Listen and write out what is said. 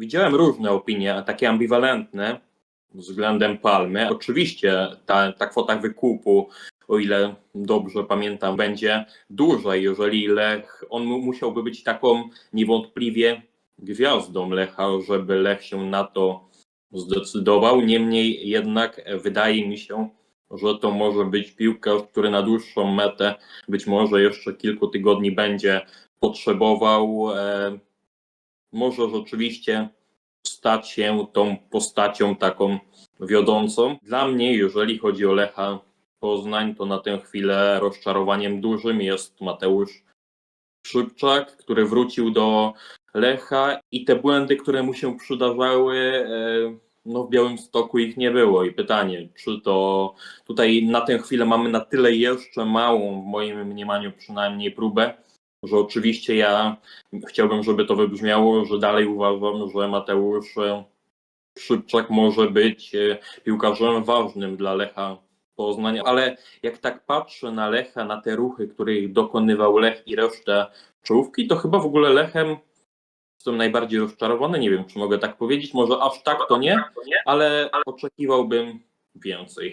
widziałem różne opinie, takie ambiwalentne względem Palmy. Oczywiście ta, ta kwota wykupu, o ile dobrze pamiętam, będzie duża, jeżeli Lech, on mu- musiałby być taką niewątpliwie gwiazdą Lecha, żeby Lech się na to zdecydował. Niemniej jednak wydaje mi się, że to może być piłkarz, który na dłuższą metę być może jeszcze kilku tygodni będzie potrzebował. E, może rzeczywiście stać się tą postacią taką wiodącą. Dla mnie, jeżeli chodzi o Lecha Poznań, to na tę chwilę rozczarowaniem dużym jest Mateusz Szybczak, który wrócił do Lecha i te błędy, które mu się przydarzały, e, no w Białymstoku ich nie było. I pytanie, czy to tutaj na tę chwilę mamy na tyle jeszcze małą, w moim mniemaniu przynajmniej, próbę, że oczywiście ja chciałbym, żeby to wybrzmiało, że dalej uważam, że Mateusz e, Szybczak może być e, piłkarzem ważnym dla Lecha Poznań, ale jak tak patrzę na Lecha, na te ruchy, których dokonywał Lech i resztę czołówki, to chyba w ogóle Lechem jestem najbardziej rozczarowany. Nie wiem, czy mogę tak powiedzieć. Może aż tak to nie, ale oczekiwałbym więcej.